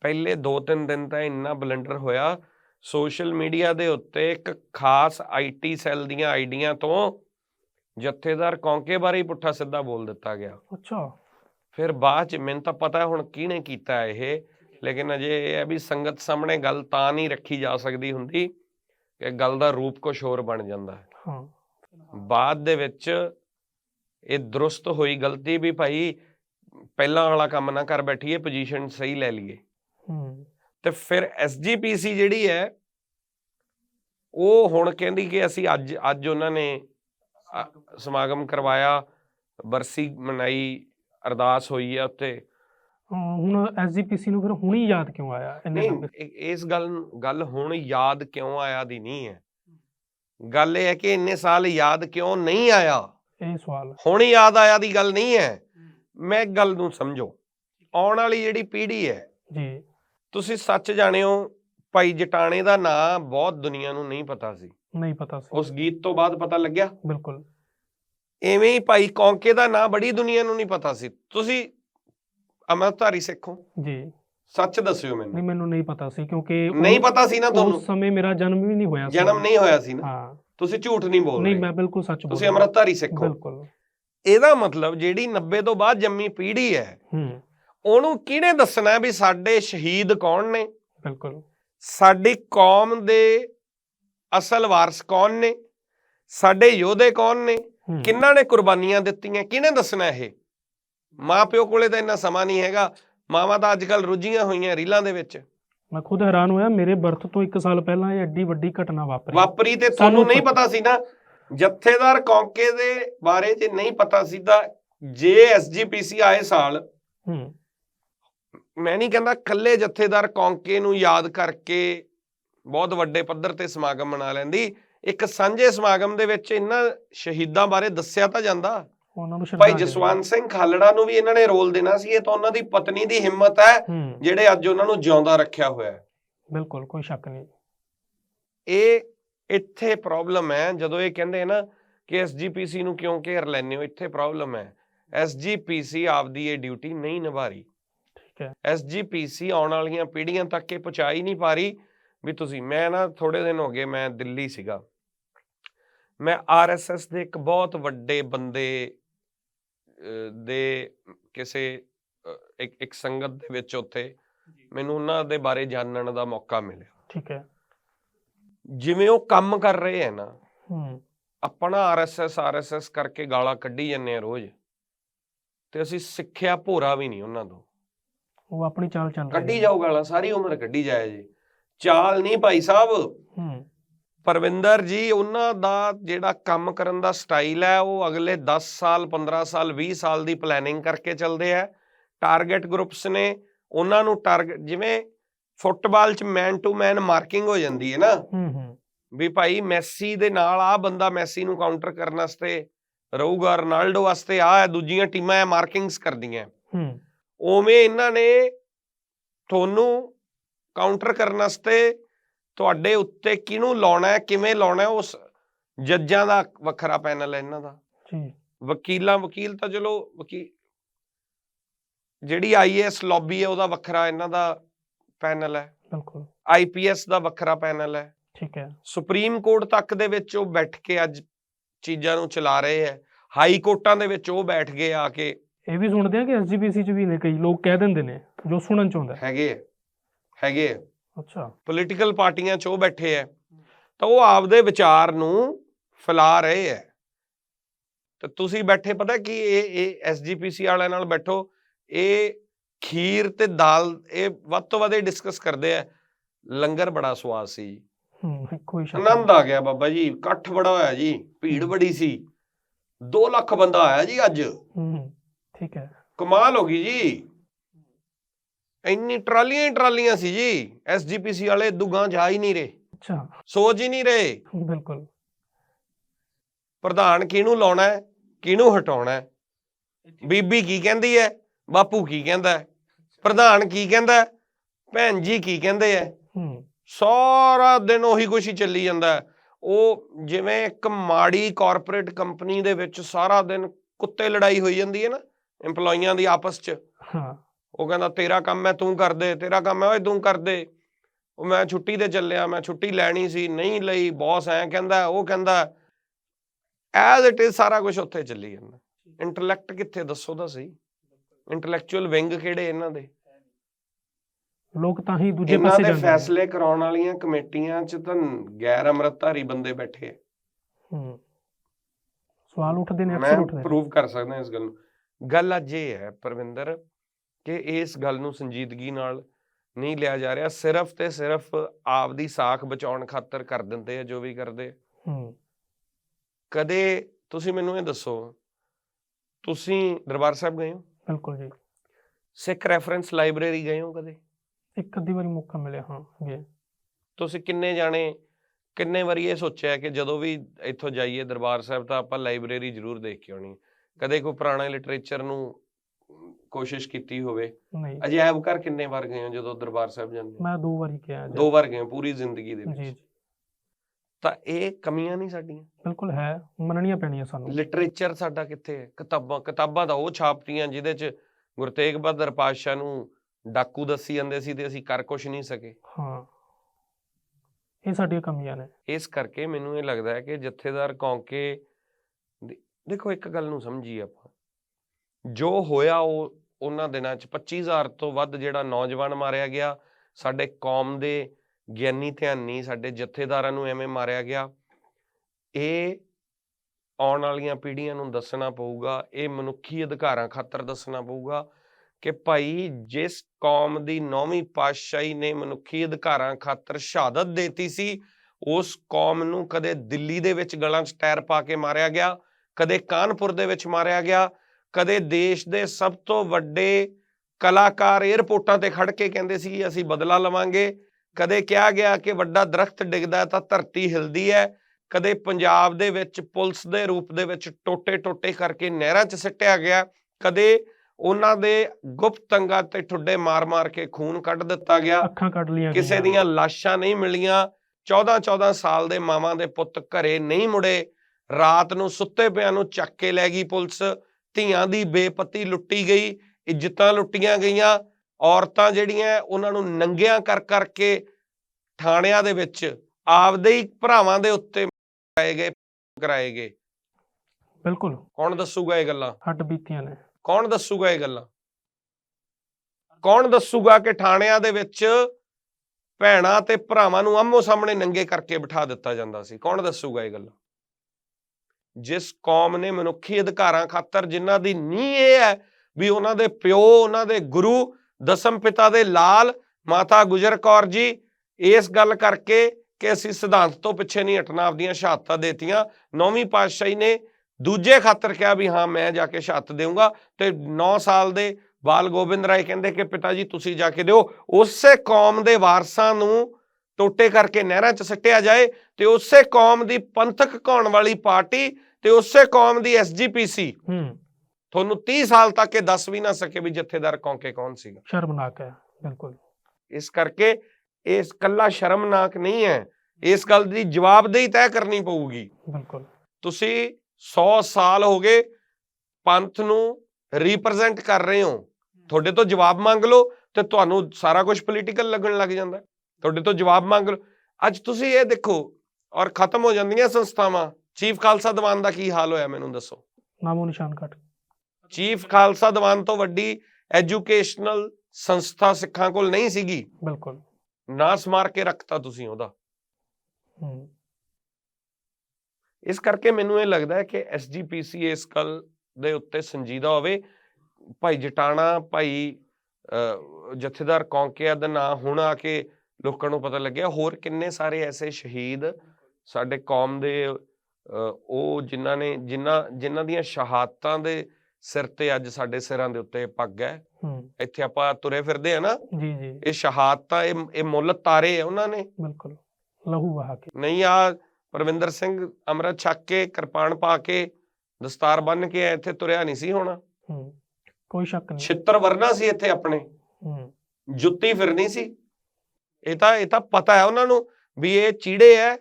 Speaker 1: ਪਹਿਲੇ 2-3 ਦਿਨ ਤਾਂ ਇੰਨਾ ਬਲੰਡਰ ਹੋਇਆ ਸੋਸ਼ਲ ਮੀਡੀਆ ਦੇ ਉੱਤੇ ਇੱਕ ਖਾਸ ਆਈਟੀ ਸੈੱਲ ਦੀਆਂ ਆਈਡੀਆਂ ਤੋਂ ਜਥੇਦਾਰ ਕੌਂਕੇ ਬਾਰੇ ਪੁੱਠਾ ਸਿੱਧਾ ਬੋਲ ਦਿੱਤਾ ਗਿਆ।
Speaker 2: ਅੱਛਾ।
Speaker 1: ਫਿਰ ਬਾਅਦ ਚ ਮੈਨੂੰ ਤਾਂ ਪਤਾ ਹੁਣ ਕਿਹਨੇ ਕੀਤਾ ਇਹ। ਲੇਕਿਨ ਅਜੇ ਇਹ ਹੈ ਵੀ ਸੰਗਤ ਸਾਹਮਣੇ ਗੱਲ ਤਾਂ ਨਹੀਂ ਰੱਖੀ ਜਾ ਸਕਦੀ ਹੁੰਦੀ ਕਿ ਗੱਲ ਦਾ ਰੂਪ ਕੁਝ ਹੋਰ ਬਣ ਜਾਂਦਾ ਹੈ। ਬਾਅਦ ਦੇ ਵਿੱਚ ਇਹ ਦਰੁਸਤ ਹੋਈ ਗਲਤੀ ਵੀ ਭਾਈ ਪਹਿਲਾਂ ਵਾਲਾ ਕੰਮ ਨਾ ਕਰ ਬੈਠੀਏ ਪੋਜੀਸ਼ਨ ਸਹੀ ਲੈ ਲਈਏ।
Speaker 2: ਹੂੰ।
Speaker 1: ਤੇ ਫਿਰ ਐਸਜੀਪੀਸੀ ਜਿਹੜੀ ਹੈ ਉਹ ਹੁਣ ਕਹਿੰਦੀ ਕਿ ਅਸੀਂ ਅੱਜ ਅੱਜ ਉਹਨਾਂ ਨੇ ਸਮਾਗਮ ਕਰਵਾਇਆ ਬਰਸੀ ਮਨਾਈ ਅਰਦਾਸ ਹੋਈ ਹੈ ਉੱਤੇ
Speaker 2: ਹੁਣ ਐਸਜੀਪੀਸੀ ਨੂੰ ਫਿਰ ਹੁਣੀ ਯਾਦ ਕਿਉਂ ਆਇਆ ਇੰਨੇ
Speaker 1: ਨਹੀਂ
Speaker 2: ਲੰਬੇ?
Speaker 1: ਇ- ਇਸ ਗੱਲ ਗੱਲ ਹੁਣ ਯਾਦ ਕਿਉਂ ਆਇਆ ਦੀ ਨਹੀਂ ਹੈ। ਗੱਲ ਇਹ ਹੈ ਕਿ ਇੰਨੇ ਸਾਲ ਯਾਦ ਕਿਉਂ ਨਹੀਂ ਆਇਆ?
Speaker 2: ਇਹ ਸਵਾਲ
Speaker 1: ਹੁਣ ਯਾਦ ਆਇਆ ਦੀ ਗੱਲ ਨਹੀਂ ਹੈ। ਮੈਂ ਇੱਕ ਗੱਲ ਨੂੰ ਸਮਝੋ। ਆਉਣ ਵਾਲੀ ਜਿਹੜੀ ਪੀੜ੍ਹੀ ਹੈ
Speaker 2: ਜੀ।
Speaker 1: ਤੁਸੀਂ ਸੱਚ ਜਾਣਿਓ ਭਾਈ ਜਟਾਣੇ ਦਾ ਨਾਂ ਬਹੁਤ ਦੁਨੀਆ ਨੂੰ ਨਹੀਂ ਪਤਾ ਸੀ।
Speaker 2: ਨਹੀਂ ਪਤਾ ਸੀ।
Speaker 1: ਉਸ ਗੀਤ ਤੋਂ ਬਾਅਦ ਪਤਾ ਲੱਗਿਆ?
Speaker 2: ਬਿਲਕੁਲ।
Speaker 1: ਐਵੇਂ ਹੀ ਭਾਈ ਕੌਂਕੇ ਦਾ ਨਾਂ ਬੜੀ ਦੁਨੀਆ ਨੂੰ ਨਹੀਂ ਪਤਾ ਸੀ। ਤੁਸੀਂ ਅਮਰਤਾਰੀ ਸਿੱਖੋ।
Speaker 2: ਜੀ।
Speaker 1: ਸੱਚ ਦੱਸਿਓ
Speaker 2: ਨਹੀਂ
Speaker 1: ਮੈਨੂੰ
Speaker 2: ਮੈਨੂੰ ਨਹੀਂ ਪਤਾ ਸੀ ਕਿਉਂਕਿ
Speaker 1: ਨਹੀਂ ਪਤਾ ਸੀ ਨਾ ਤੁਹਾਨੂੰ।
Speaker 2: ਉਸ ਸਮੇਂ ਮੇਰਾ ਜਨਮ ਵੀ ਨਹੀਂ ਹੋਇਆ ਸੀ।
Speaker 1: ਜਨਮ ਨਹੀਂ ਹੋਇਆ ਸੀ ਨਾ।
Speaker 2: ਹਾਂ।
Speaker 1: ਤੁਸੀਂ ਝੂਠ ਨਹੀਂ ਬੋਲ
Speaker 2: ਨਹੀਂ
Speaker 1: ਰਹੇ।
Speaker 2: ਮੈਂ ਬਿਲਕੁਲ ਸੱਚ ਬੋਲ
Speaker 1: ਤੁਸੀਂ
Speaker 2: ਰਿਹਾ।
Speaker 1: ਅਮਰਤਾਰੀ ਸਿੱਖੋ।
Speaker 2: ਬਿਲਕੁਲ।
Speaker 1: ਇਹਦਾ ਮਤਲਬ ਜਿਹੜੀ 90 ਤੋਂ ਬਾਅਦ ਜੰਮੀ ਪੀੜ੍ਹੀ ਹੈ
Speaker 2: ਹੂੰ।
Speaker 1: ਉਹਨੂੰ ਕਿਹਨੇ ਦੱਸਣਾ ਹੈ ਵੀ ਸਾਡੇ ਸ਼ਹੀਦ ਕੌਣ ਨੇ?
Speaker 2: ਬਿਲਕੁਲ।
Speaker 1: ਸਾਡੀ ਕੌਮ ਦੇ ਅਸਲ ਵਾਰਸ ਕੌਣ ਨੇ? ਸਾਡੇ ਯੋਧੇ ਕੌਣ ਨੇ?
Speaker 2: ਹੂੰ,
Speaker 1: ਕਿੰਨਾਂ ਨੇ ਕੁਰਬਾਨੀਆਂ ਦਿੱਤੀਆਂ? ਕਿਹਨੇ ਦੱਸਣਾ ਇਹ? ਮਾਂ ਪਿਓ ਕੋਲੇ ਤਾਂ ਇੰਨਾ ਸਮਾਂ ਨਹੀਂ ਹੈਗਾ। ਮਾਵਾਂ ਤਾਂ ਅੱਜ ਕੱਲ ਰੁੱਝੀਆਂ ਹੋਈਆਂ ਰੀਲਾਂ ਦੇ ਵਿੱਚ।
Speaker 2: ਮੈਂ ਖੁਦ ਹੈਰਾਨ ਹੋਇਆ ਮੇਰੇ ਬਰਥ ਤੋਂ 1 ਸਾਲ ਪਹਿਲਾਂ ਇਹ ਐਡੀ ਵੱਡੀ ਘਟਨਾ ਵਾਪਰੀ।
Speaker 1: ਵਾਪਰੀ ਤੇ ਤੁਹਾਨੂੰ ਨਹੀਂ
Speaker 2: ਪਤਾ-
Speaker 1: ਪਤਾ ਸੀ ਨਾ ਜਥੇਦਾਰ ਕੌਂਕੇ ਦੇ ਬਾਰੇ ਜੇ ਨਹੀਂ ਪਤਾ ਸੀ ਤਾਂ ਜੇ ਐਸਜੀਪੀਸੀ ਆਏ ਸਾਲ
Speaker 2: ਹੂੰ।
Speaker 1: ਮੈਂ ਨਹੀਂ ਕਹਿੰਦਾ ਕੱਲੇ ਜਥੇਦਾਰ ਕੌਂਕੇ ਨੂੰ ਯਾਦ ਕਰਕੇ ਬਹੁਤ ਵੱਡੇ ਪੱਧਰ ਤੇ ਸਮਾਗਮ ਮਨਾ ਲੈਂਦੀ। ਇੱਕ ਸਾਂਝੇ ਸਮਾਗਮ ਦੇ ਵਿੱਚ ਇਹਨਾਂ ਸ਼ਹੀਦਾਂ ਬਾਰੇ ਦੱਸਿਆ ਤਾਂ ਜਾਂਦਾ।
Speaker 2: ਉਹਨਾਂ ਨੂੰ
Speaker 1: ਭਾਈ। ਜਸਵੰਤ ਸਿੰਘ ਖਾਲੜਾ ਨੂੰ ਵੀ ਇਹਨਾਂ ਨੇ ਰੋਲ ਦੇਣਾ ਸੀ ਇਹ ਤਾਂ ਉਹਨਾਂ ਦੀ ਪਤਨੀ ਦੀ ਹਿੰਮਤ
Speaker 2: ਹੈ
Speaker 1: ਜਿਹੜੇ ਅੱਜ ਉਹਨਾਂ ਨੂੰ ਜਿਉਂਦਾ ਰੱਖਿਆ ਹੋਇਆ ਹੈ।
Speaker 2: ਬਿਲਕੁਲ ਕੋਈ ਸ਼ੱਕ ਨਹੀਂ।
Speaker 1: ਇਹ ਇੱਥੇ ਪ੍ਰੋਬਲਮ ਹੈ ਜਦੋਂ ਇਹ ਕਹਿੰਦੇ ਨਾ ਕਿ ਐਸਜੀਪੀਸੀ ਨੂੰ ਕਿਉਂ ਘੇਰ ਲੈਂਦੇ ਹੋ ਇੱਥੇ ਪ੍ਰੋਬਲਮ ਹੈ। ਐਸਜੀਪੀਸੀ ਆਪਦੀ ਇਹ ਡਿਊਟੀ ਨਹੀਂ ਨਿਭਾ ਰਹੀ।
Speaker 2: ਠੀਕ ਹੈ।
Speaker 1: ਐਸਜੀਪੀਸੀ ਆਉਣ ਵਾਲੀਆਂ ਪੀੜ੍ਹੀਆਂ ਤੱਕ ਇਹ ਪਹੁੰਚਾ ਹੀ ਨਹੀਂ ਪਾ ਰਹੀ ਵੀ ਤੁਸੀਂ ਮੈਂ ਨਾ ਥੋੜੇ ਦਿਨ ਹੋ ਗਏ ਮੈਂ ਦਿੱਲੀ ਸੀਗਾ। ਮੈਂ ਆਰਐਸਐਸ ਦੇ ਇੱਕ ਬਹੁਤ ਵੱਡੇ ਬੰਦੇ ਦੇ ਕਿਸੇ ਇੱਕ ਇੱਕ ਸੰਗਤ ਦੇ ਵਿੱਚ ਉੱਥੇ ਮੈਨੂੰ ਉਹਨਾਂ ਦੇ ਬਾਰੇ ਜਾਣਨ ਦਾ ਮੌਕਾ ਮਿਲਿਆ।
Speaker 2: ਠੀਕ ਹੈ।
Speaker 1: ਜਿਵੇਂ ਉਹ ਕੰਮ ਕਰ ਰਹੇ ਹੈ ਨਾ
Speaker 2: ਹੂੰ।
Speaker 1: ਆਪਣਾ ਆਰਐਸਐਸ ਆਰਐਸਐਸ ਕਰਕੇ ਗਾਲਾਂ ਕੱਢੀ ਜਾਂਦੇ ਆ ਰੋਜ਼ ਤੇ ਅਸੀਂ ਸਿੱਖਿਆ ਭੋਰਾ ਵੀ ਨਹੀਂ ਉਹਨਾਂ ਤੋਂ।
Speaker 2: ਉਹ ਆਪਣੀ ਚਾਲ ਚੱਲ
Speaker 1: ਕੱਢੀ। ਜਾਓ ਗਾਲਾਂ ਸਾਰੀ ਉਮਰ ਕੱਢੀ ਜਾਏ ਜੀ। ਚਾਲ ਨਹੀਂ ਭਾਈ ਸਾਹਿਬ।
Speaker 2: ਹੂੰ।
Speaker 1: ਪਰਵਿੰਦਰ ਜੀ ਉਹਨਾਂ ਦਾ ਜਿਹੜਾ ਕੰਮ ਕਰਨ ਦਾ ਸਟਾਈਲ ਹੈ ਉਹ ਅਗਲੇ 10 ਸਾਲ 15 ਸਾਲ 20 ਸਾਲ ਦੀ ਪਲੈਨਿੰਗ ਕਰਕੇ ਚੱਲਦੇ ਆ। ਟਾਰਗੇਟ ਗਰੁੱਪਸ ਨੇ ਉਹਨਾਂ ਨੂੰ ਟਾਰਗੇਟ ਜਿਵੇਂ ਫੁੱਟਬਾਲ 'ਚ ਮੈਨ ਟੂ ਮੈਨ ਮਾਰਕਿੰਗ ਹੋ ਜਾਂਦੀ ਹੈ ਨਾ।
Speaker 2: ਹੂੰ ਹੂੰ।
Speaker 1: ਵੀ ਭਾਈ ਮੈਸੀ ਦੇ ਨਾਲ ਆ ਬੰਦਾ ਮੈਸੀ ਨੂੰ ਕਾਊਂਟਰ ਕਰਨ ਵਾਸਤੇ ਰਹੂਗਾ ਰੋਨਾਲਡੋ ਵਾਸਤੇ ਆ ਹੈ ਦੂਜੀਆਂ ਟੀਮਾਂ ਮਾਰਕਿੰਗਸ ਕਰਦੀਆਂ।
Speaker 2: ਹੂੰ।
Speaker 1: ਉਵੇਂ ਇਹਨਾਂ ਨੇ ਤੁਹਾਨੂੰ ਕਾਊਂਟਰ ਕਰਨ ਵਾਸਤੇ ਤੁਹਾਡੇ ਉੱਤੇ ਕਿਹਨੂੰ ਲਾਉਣਾ ਹੈ ਕਿਵੇਂ ਲਾਉਣਾ ਹੈ ਉਸ ਜੱਜਾਂ ਦਾ ਵੱਖਰਾ ਪੈਨਲ ਹੈ ਇਹਨਾਂ ਦਾ।
Speaker 2: ਜੀ।
Speaker 1: ਵਕੀਲਾਂ ਵਕੀਲ ਤਾਂ ਚਲੋ ਵਕੀਲ ਜਿਹੜੀ ਆਈਏਐਸ ਲੌਬੀ ਹੈ ਉਹਦਾ ਵੱਖਰਾ ਇਹਨਾਂ ਦਾ ਪੈਨਲ ਹੈ।
Speaker 2: ਬਿਲਕੁਲ।
Speaker 1: ਆਈਪੀਐਸ ਦਾ ਵੱਖਰਾ ਪੈਨਲ ਹੈ।
Speaker 2: ਠੀਕ ਹੈ।
Speaker 1: ਸੁਪਰੀਮ ਕੋਰਟ ਤੱਕ ਦੇ ਵਿੱਚ ਉਹ ਬੈਠ ਕੇ ਅੱਜ ਚੀਜ਼ਾਂ ਨੂੰ ਚਲਾ ਰਹੇ ਹੈ। ਹਾਈ ਕੋਰਟਾਂ ਦੇ ਵਿੱਚ ਉਹ ਬੈਠ ਗਏ ਆ ਕੇ
Speaker 2: ਇਹ ਵੀ ਸੁਣਦੇ ਆ ਕਿ ਐਸਜੀਪੀਸੀ ਚ ਵੀ ਨੇ ਕਈ ਲੋਕ ਕਹਿ ਦਿੰਦੇ ਨੇ ਜੋ ਸੁਣਨ ਚ ਆਉਂਦਾ ਹੈ।
Speaker 1: ਹੈਗੇ ਹੈਗੇ
Speaker 2: ਅੱਛਾ।
Speaker 1: ਪੋਲੀਟੀਕਲ ਪਾਰਟੀਆਂ 'ਚ ਉਹ ਬੈਠੇ ਐ। ਤਾਂ ਉਹ ਆਪਦੇ ਵਿਚਾਰ ਨੂੰ ਫੈਲਾ ਰਹੇ ਐ। ਤੇ ਤੁਸੀਂ ਬੈਠੇ ਪਤਾ ਕੀ ਇਹ ਇਹ ਐਸਜੀਪੀਸੀ ਵਾਲਿਆਂ ਨਾਲ ਬੈਠੋ ਇਹ ਖੀਰ ਤੇ ਦਾਲ ਇਹ ਵੱਧ ਤੋਂ ਵੱਧ ਡਿਸਕਸ ਕਰਦੇ ਐ। ਲੰਗਰ ਬੜਾ ਸਵਾਦ ਸੀ।
Speaker 2: ਕੋਈ ਸ਼ੱਕ
Speaker 1: ਆਨੰਦ ਆ ਗਿਆ ਬਾਬਾ ਜੀ ਇਕੱਠ ਬੜਾ ਹੋਇਆ ਜੀ ਭੀੜ ਬੜੀ ਸੀ। 2 ਲੱਖ ਬੰਦਾ ਆਇਆ ਜੀ ਅੱਜ।
Speaker 2: ਠੀਕ ਹੈ
Speaker 1: ਕਮਾਲ ਹੋ ਗਈ ਜੀ। ਇੰਨੀ ਟਰਾਲੀਆਂ ਹੀ ਟਰਾਲੀਆਂ ਸੀ ਜੀ ਐਸਜੀਪੀਸੀ ਵਾਲੇ ਦੁਗਾਂ ਜਾ ਹੀ ਨਹੀਂ ਰਹੇ।
Speaker 2: ਅੱਛਾ।
Speaker 1: ਸੋਚ ਹੀ ਨਹੀਂ ਰਹੇ।
Speaker 2: ਬਿਲਕੁਲ।
Speaker 1: ਪ੍ਰਧਾਨ ਕਿਹਨੂੰ ਲਾਉਣਾ ਹੈ ਕਿਹਨੂੰ ਹਟਾਉਣਾ ਹੈ? ਬੀਬੀ ਕੀ ਕਹਿੰਦੀ ਹੈ ਬਾਪੂ ਕੀ ਕਹਿੰਦਾ ਹੈ? ਪ੍ਰਧਾਨ ਕੀ ਕਹਿੰਦਾ ਹੈ? ਭੈਣ ਜੀ ਕੀ ਕਹਿੰਦੇ ਹੈ?
Speaker 2: ਹੂੰ।
Speaker 1: ਸਾਰਾ ਦਿਨ ਉਹੀ ਕੁਛ ਹੀ ਚੱਲੀ ਜਾਂਦਾ ਹੈ। ਉਹ ਜਿਵੇਂ ਇੱਕ ਮਾੜੀ ਕਾਰਪੋਰੇਟ ਕੰਪਨੀ ਦੇ ਵਿੱਚ ਸਾਰਾ ਦਿਨ ਕੁੱਤੇ ਲੜਾਈ ਹੋਈ ਜਾਂਦੀ ਹੈ ਨਾ EMPLOYEEਆਂ ਦੀ ਆਪਸ 'ਚ।
Speaker 2: ਹਾਂ।
Speaker 1: ਉਹ ਕਹਿੰਦਾ ਤੇਰਾ ਕੰਮ ਹੈ ਤੂੰ ਕਰ ਦੇ ਤੇਰਾ ਕੰਮ ਹੈ ਓਏ ਤੂੰ ਕਰ ਦੇ। ਉਹ ਮੈਂ ਛੁੱਟੀ ਤੇ ਚੱਲਿਆ ਮੈਂ ਛੁੱਟੀ ਲੈਣੀ ਸੀ ਨਹੀਂ ਲਈ ਬੌਸ ਐ ਕਹਿੰਦਾ ਉਹ ਕਹਿੰਦਾ ਐਜ਼ ਇਟ ਇਜ਼ ਸਾਰਾ ਕੁਝ ਉੱਥੇ ਚੱਲੀ ਜਾਂਦਾ। ਇੰਟੈਲੈਕਟ ਕਿੱਥੇ ਦੱਸੋ ਤਾਂ ਸਹੀ। ਇੰਟੈਲੈਕਚੁਅਲ ਵਿੰਗ ਕਿਹੜੇ ਇਹਨਾਂ ਦੇ?
Speaker 2: ਲੋਕ ਤਾਂ ਹੀ ਦੂਜੇ
Speaker 1: ਇਹਨਾਂ
Speaker 2: ਪਾਸੇ
Speaker 1: ਦੇ
Speaker 2: ਜਾਂਦੇ ਨੇ।
Speaker 1: ਫੈਸਲੇ ਕਰਾਉਣ ਵਾਲੀਆਂ ਕਮੇਟੀਆਂ 'ਚ ਤਾਂ ਗੈਰ ਅੰਮ੍ਰਿਤਧਾਰੀ ਬੰਦੇ ਬੈਠੇ ਆ।
Speaker 2: ਹੂੰ। ਸਵਾਲ ਉੱਠਦੇ ਨੇ
Speaker 1: ਮੈਂ
Speaker 2: ਅਕਸਰ ਉੱਠਦੇ ਨੇ।
Speaker 1: ਪ੍ਰੂਵ ਕਰ ਸਕਦਾ ਇਸ ਗੱਲ ਨੂੰ। ਗੱਲ ਅੱਜ ਇਹ ਹੈ ਪਰਵਿੰਦਰ ਕਿ ਇਸ ਗੱਲ ਨੂੰ ਸੰਜੀਦਗੀ ਨਾਲ ਨਹੀਂ ਲਿਆ ਜਾ ਰਿਹਾ। ਸਿਰਫ ਤੇ ਸਿਰਫ ਆਪਦੀ ਸਾਖ ਬਚਾਉਣ ਖਾਤਰ ਕਰ ਦਿੰਦੇ ਆ ਜੋ ਵੀ ਕਰਦੇ।
Speaker 2: ਹੂੰ।
Speaker 1: ਕਦੇ ਤੁਸੀਂ ਮੈਨੂੰ ਇਹ ਦੱਸੋ ਤੁਸੀਂ ਦਰਬਾਰ ਸਾਹਿਬ ਗਏ ਹੋ?
Speaker 2: ਬਿਲਕੁਲ ਜੀ।
Speaker 1: ਸਿੱਖ ਰੈਫਰੈਂਸ ਲਾਇਬ੍ਰੇਰੀ ਗਏ ਹੋ ਕਦੇ?
Speaker 2: ਇੱਕ ਅੱਧੀ ਵਾਰੀ ਮੌਕਾ ਮਿਲਿਆ ਹਾਂ ਗਏ।
Speaker 1: ਤੁਸੀਂ ਕਿੰਨੇ ਜਾਣੇ ਕਿੰਨੇ ਵਾਰੀ ਇਹ ਸੋਚਿਆ ਕਿ ਜਦੋਂ ਵੀ ਇੱਥੋਂ ਜਾਈਏ ਦਰਬਾਰ ਸਾਹਿਬ ਤਾਂ ਆਪਾਂ ਲਾਇਬ੍ਰੇਰੀ ਜ਼ਰੂਰ ਦੇਖ ਕੇ ਆਉਣੀ ਕਦੇ ਕੋਈ ਪੁਰਾਣਾ ਲਿਟਰੇਚਰ ਨੂੰ ਕੋਸ਼ਿਸ਼ ਕੀਤੀ ਹੋਵੇ।
Speaker 2: ਨਹੀਂ।
Speaker 1: ਅਜਾਇਬ ਘਰ ਕਿੰਨੇ ਵਾਰ ਗਏ ਹੋ ਜਦੋਂ ਦਰਬਾਰ ਸਾਹਿਬ ਜਾਂਦੇ?
Speaker 2: ਮੈਂ ਦੋ ਵਾਰੀ ਗਿਆ ਜੀ।
Speaker 1: ਦੋ ਵਾਰ ਗਏ ਹੋ ਪੂਰੀ ਜ਼ਿੰਦਗੀ ਦੇ
Speaker 2: ਜੀ
Speaker 1: ਵਿੱਚ?
Speaker 2: ਜੀ।
Speaker 1: ਤਾਂ ਇਹ ਕਮੀਆਂ ਨਹੀਂ ਸਾਡੀਆਂ?
Speaker 2: ਬਿਲਕੁਲ ਹੈ ਮੰਨਣੀਆਂ ਪੈਣੀਆਂ ਸਾਨੂੰ।
Speaker 1: ਲਿਟਰੇਚਰ ਸਾਡਾ ਕਿੱਥੇ ਹੈ? ਕਿਤਾਬਾਂ ਕਿਤਾਬਾਂ ਤਾਂ ਉਹ ਛਾਪਤੀਆਂ ਜਿਹਦੇ ਚ ਗੁਰੂ ਤੇਗ ਬਹਾਦਰ ਪਾਤਸ਼ਾਹ ਨੂੰ ਡਾਕੂ ਦੱਸੀ ਜਾਂਦੇ ਸੀ ਤੇ ਅਸੀਂ ਕਰ ਕੁਛ ਨਹੀਂ ਸਕੇ।
Speaker 2: ਹਾਂ। ਇਹ ਸਾਡੀਆਂ ਕਮੀਆਂ ਨੇ।
Speaker 1: ਇਸ ਕਰਕੇ ਮੈਨੂੰ ਇਹ ਲੱਗਦਾ ਹੈ ਕਿ ਜਥੇਦਾਰ ਕੌਂਕੇ ਦੇ- ਦੇਖੋ ਇੱਕ ਗੱਲ ਨੂੰ ਸਮਝੀ ਆਪਾਂ। ਜੋ ਹੋਇਆ ਉਹ ਉਹਨਾਂ ਦਿਨਾਂ 'ਚ 25000 ਤੋਂ ਵੱਧ ਜਿਹੜਾ ਨੌਜਵਾਨ ਮਾਰਿਆ ਗਿਆ, ਸਾਡੇ ਕੌਮ ਦੇ ਗਿਆਨੀ ਧਿਆਨੀ, ਸਾਡੇ ਜਥੇਦਾਰਾਂ ਨੂੰ ਐਵੇਂ ਮਾਰਿਆ ਗਿਆ। ਇਹ ਆਉਣ ਵਾਲੀਆਂ ਪੀੜ੍ਹੀਆਂ ਨੂੰ ਦੱਸਣਾ ਪਊਗਾ, ਇਹ ਮਨੁੱਖੀ ਅਧਿਕਾਰਾਂ ਖਾਤਰ ਦੱਸਣਾ ਪਊਗਾ ਕਿ ਭਾਈ ਜਿਸ ਕੌਮ ਦੀ ਨੌਵੀਂ ਪਾਤਸ਼ਾਹੀ ਨੇ ਮਨੁੱਖੀ ਅਧਿਕਾਰਾਂ ਖਾਤਰ ਸ਼ਹਾਦਤ ਦਿੱਤੀ ਸੀ, ਉਸ ਕੌਮ ਨੂੰ ਕਦੇ ਦਿੱਲੀ ਦੇ ਵਿੱਚ ਗਲਾਂ 'ਚ ਟਾਇਰ ਪਾ ਕੇ ਮਾਰਿਆ ਗਿਆ, ਕਦੇ ਕਾਨਪੁਰ ਦੇ ਵਿੱਚ ਮਾਰਿਆ ਗਿਆ ਕਦੇ ਦੇਸ਼ ਦੇ ਸਭ ਤੋਂ ਵੱਡੇ ਕਲਾਕਾਰ 에ਅਰਪੋਰਟਾਂ ਤੇ ਖੜ ਕੇ ਕਹਿੰਦੇ ਸੀ ਅਸੀਂ ਬਦਲਾ ਲਵਾਂਗੇ। ਕਦੇ ਕਿਹਾ ਗਿਆ ਕਿ ਵੱਡਾ ਦਰਖਤ ਡਿੱਗਦਾ ਤਾਂ ਧਰਤੀ ਹਿਲਦੀ ਹੈ। ਕਦੇ ਪੰਜਾਬ ਦੇ ਵਿੱਚ ਪੁਲਿਸ ਦੇ ਰੂਪ ਦੇ ਵਿੱਚ ਟੋਟੇ-ਟੋਟੇ ਕਰਕੇ ਨਹਿਰਾਂ 'ਚ ਸਿੱਟਿਆ ਗਿਆ। ਕਦੇ ਉਹਨਾਂ ਦੇ ਗੁਪਤ ਅੰਗਾਂ ਤੇ ਠੁੱਡੇ ਮਾਰ-ਮਾਰ ਕੇ ਖੂਨ ਕੱਢ ਦਿੱਤਾ ਗਿਆ।
Speaker 2: ਅੱਖਾਂ ਕੱਢ ਲੀਆਂ
Speaker 1: ਕਿਸੇ। ਦੀਆਂ ਲਾਸ਼ਾਂ ਨਹੀਂ ਮਿਲੀਆਂ। 14-14 ਸਾਲ ਦੇ ਮਾਵਾਂ ਦੇ ਪੁੱਤ ਘਰੇ ਨਹੀਂ ਮੁੜੇ। ਰਾਤ ਨੂੰ ਸੁੱਤੇ ਪਿਆਂ ਨੂੰ ਚੱਕ ਕੇ ਲੈ ਗਈ ਪੁਲਿਸ। ਧੀਆਂ ਦੀ ਬੇਪਤੀ ਲੁੱਟੀ ਗਈ ਇੱਜ਼ਤਾਂ ਲੁੱਟੀਆਂ ਗਈਆਂ ਔਰਤਾਂ ਜਿਹੜੀਆਂ ਉਹਨਾਂ ਨੂੰ ਨੰਗਿਆਂ ਕਰ ਕਰਕੇ ਥਾਣਿਆਂ ਦੇ ਵਿੱਚ ਆਪਦੇ ਹੀ ਭਰਾਵਾਂ ਦੇ ਉੱਤੇ ਕਰਾਏ ਗਏ ਕਰਾਏ ਗਏ।
Speaker 2: ਬਿਲਕੁਲ।
Speaker 1: ਕੌਣ ਦੱਸੂਗਾ ਇਹ ਗੱਲਾਂ?
Speaker 2: ਹੱਡ ਬੀਤੀਆਂ ਨੇ।
Speaker 1: ਕੌਣ ਦੱਸੂਗਾ ਇਹ ਗੱਲਾਂ? ਕੌਣ ਦੱਸੂਗਾ ਕਿ ਥਾਣਿਆਂ ਦੇ ਵਿੱਚ ਭੈਣਾਂ ਤੇ ਭਰਾਵਾਂ ਨੂੰ ਆਮੋ ਸਾਹਮਣੇ ਨੰਗੇ ਕਰਕੇ ਬਿਠਾ ਦਿੱਤਾ ਜਾਂਦਾ ਸੀ? ਕੌਣ ਦੱਸੂਗਾ ਇਹ ਗੱਲਾਂ? ਜਿਸ ਕੌਮ ਨੇ ਮਨੁੱਖੀ ਅਧਿਕਾਰਾਂ ਖਾਤਰ ਜਿਨ੍ਹਾਂ ਦੀ ਨੀਂਹ ਇਹ ਹੈ ਵੀ ਉਹਨਾਂ ਦੇ ਪਿਓ, ਉਹਨਾਂ ਦੇ ਗੁਰੂ, ਦਸਮ ਪਿਤਾ ਦੇ ਲਾਲ, ਮਾਤਾ ਗੁਜਰ ਕੌਰ ਜੀ, ਇਸ ਗੱਲ ਕਰਕੇ ਕਿ ਅਸੀਂ ਸਿਧਾਂਤ ਤੋਂ ਪਿੱਛੇ ਨਹੀਂ ਹਟਣਾ ਆਪਦੀਆਂ ਸ਼ਹਾਦਤਾਂ ਦੇਤੀਆਂ। ਨੌਵੀਂ ਪਾਤਸ਼ਾਹੀ ਨੇ ਦੂਜੇ ਖਾਤਰ ਕਿਹਾ ਵੀ ਹਾਂ, ਮੈਂ ਜਾ ਕੇ ਸ਼ਹਾਦਤ ਦੇਵਾਂਗਾ ਤੇ 9 ਸਾਲ ਦੇ ਬਾਲ ਗੋਬਿੰਦ ਰਾਏ ਕਹਿੰਦੇ ਕਿ ਪਿਤਾ ਜੀ, ਤੁਸੀਂ ਜਾ ਕੇ ਦਿਓ। ਉਸੇ ਕੌਮ ਦੇ ਵਾਰਸਾਂ ਨੂੰ ਟੋਟੇ ਕਰਕੇ ਨਹਿਰਾਂ 'ਚ ਸੱਟਿਆ ਜਾਏ ਤੇ ਉਸੇ ਕੌਮ ਦੀ ਪੰਥਕ ਘਾਉਣ ਵਾਲੀ ਪਾਰਟੀ ਤੇ ਉਸੇ ਕੌਮ ਦੀ ਐਸਜੀਪੀਸੀ
Speaker 2: ਹੂੰ।
Speaker 1: ਤੁਹਾਨੂੰ 30 ਸਾਲ ਤੱਕ ਇਹ ਦੱਸ ਵੀ ਨਾ ਸਕੇ ਵੀ ਜਥੇਦਾਰ ਕੌਂਕੇ ਕੌਣ ਸੀਗਾ।
Speaker 2: ਸ਼ਰਮਨਾਕ ਹੈ ਬਿਲਕੁਲ।
Speaker 1: ਇਸ ਕਰਕੇ ਇਸ ਕੱਲਾ ਸ਼ਰਮਨਾਕ ਨਹੀਂ ਹੈ ਇਸ ਗੱਲ ਦੀ ਜਵਾਬਦੇਹੀ ਤੈਅ ਕਰਨੀ ਪਊਗੀ।
Speaker 2: ਬਿਲਕੁਲ।
Speaker 1: ਤੁਸੀਂ 100 ਸਾਲ ਹੋ ਗਏ ਪੰਥ ਨੂੰ ਰਿਪਰੈਜ਼ੈਂਟ ਕਰ ਰਹੇ ਹੋ। ਤੁਹਾਡੇ ਤੋਂ ਜਵਾਬ ਮੰਗ ਲਓ ਤੇ ਤੁਹਾਨੂੰ ਸਾਰਾ ਕੁਝ ਪੋਲੀਟੀਕਲ ਲੱਗਣ ਲੱਗ ਜਾਂਦਾ। ਤੁਹਾਡੇ ਤੋਂ ਜਵਾਬ ਮੰਗ ਲਓ। ਅੱਜ ਤੁਸੀਂ ਇਹ ਦੇਖੋ ਔਰ ਖਤਮ ਹੋ ਜਾਂਦੀਆਂ ਸੰਸਥਾਵਾਂ। ਚੀਫ ਖਾਲਸਾ ਦੀਵਾਨ ਦਾ ਕੀ ਹਾਲ ਹੋਇਆ ਮੈਨੂੰ ਦੱਸੋ?
Speaker 2: ਨਾਮੋ ਨਿਸ਼ਾਨ ਕੱਟ
Speaker 1: ਚੀਫ ਖਾਲਸਾ ਦੀਵਾਨ ਤੋਂ ਵੱਡੀ ਐਜੂਕੇਸ਼ਨਲ ਸੰਸਥਾ ਸਿੱਖਾਂ ਕੋਲ ਨਹੀਂ ਸੀਗੀ?
Speaker 2: ਬਿਲਕੁਲ।
Speaker 1: ਨਾਸ ਮਾਰ ਕੇ ਰੱਖਤਾ ਤੁਸੀਂ ਉਹਦਾ। ਇਸ ਕਰਕੇ ਮੈਨੂੰ ਇਹ ਲੱਗਦਾ ਹੈ ਕਿ ਐਸਜੀਪੀਸੀ ਇਸ ਗੱਲ ਦੇ ਉੱਤੇ ਸੰਜੀਦਾ ਹੋਵੇ। ਭਾਈ ਜਟਾਣਾ ਭਾਈ ਜਥੇਦਾਰ ਕੌਂਕਿਆ ਦਾ ਨਾਂ ਹੁਣ ਆ ਕੇ ਲੋਕਾਂ ਨੂੰ ਪਤਾ ਲੱਗਿਆ। ਹੋਰ ਕਿੰਨੇ ਸਾਰੇ ਐਸੇ ਸ਼ਹੀਦ ਸਾਡੇ ਕੌਮ ਦੇ ਉਹ ਜਿਨ੍ਹਾਂ ਨੇ ਜਿਨ੍ਹਾਂ ਜਿਨ੍ਹਾਂ ਦੀਆਂ ਸ਼ਹਾਦਤਾਂ ਦੇ ਸਿਰ ਤੇ ਅੱਜ ਸਾਡੇ ਸਿਰਾਂ ਦੇ ਉੱਤੇ ਪੱਗ ਹੈ। ਇੱਥੇ ਆਪਾਂ ਤੁਰੇ ਫਿਰਦੇ ਆ ਨਾ।
Speaker 2: ਜੀ ਜੀ।
Speaker 1: ਇਹ ਸ਼ਹਾਦਤਾਂ ਇਹ ਇਹ ਮੁੱਲ ਤਾਰੇ ਆ ਉਹਨਾਂ ਨੇ।
Speaker 2: ਬਿਲਕੁਲ। ਲਹੂ ਵਹਾ ਕੇ।
Speaker 1: ਨਹੀਂ ਆ ਪਰਵਿੰਦਰ ਸਿੰਘ ਅੰਮ੍ਰਿਤ ਛੱਕ ਕੇ ਕਿਰਪਾਨ ਪਾ ਕੇ ਦਸਤਾਰ ਬੰਨ ਕੇ ਇੱਥੇ ਤੁਰਿਆ ਨਹੀਂ ਸੀ ਹੋਣਾ।
Speaker 2: ਕੋਈ ਸ਼ੱਕ ਨਹੀਂ।
Speaker 1: ਛਿੱਤਰ ਵਰਨਾ ਸੀ ਇੱਥੇ ਆਪਣੇ। ਜੁੱਤੀ ਫਿਰਨੀ ਸੀ। ਇਹ ਤਾਂ ਇਹ ਤਾਂ ਪਤਾ ਹੈ ਉਹਨਾਂ ਨੂੰ ਵੀ ਇਹ ਚੀੜੇ ਐ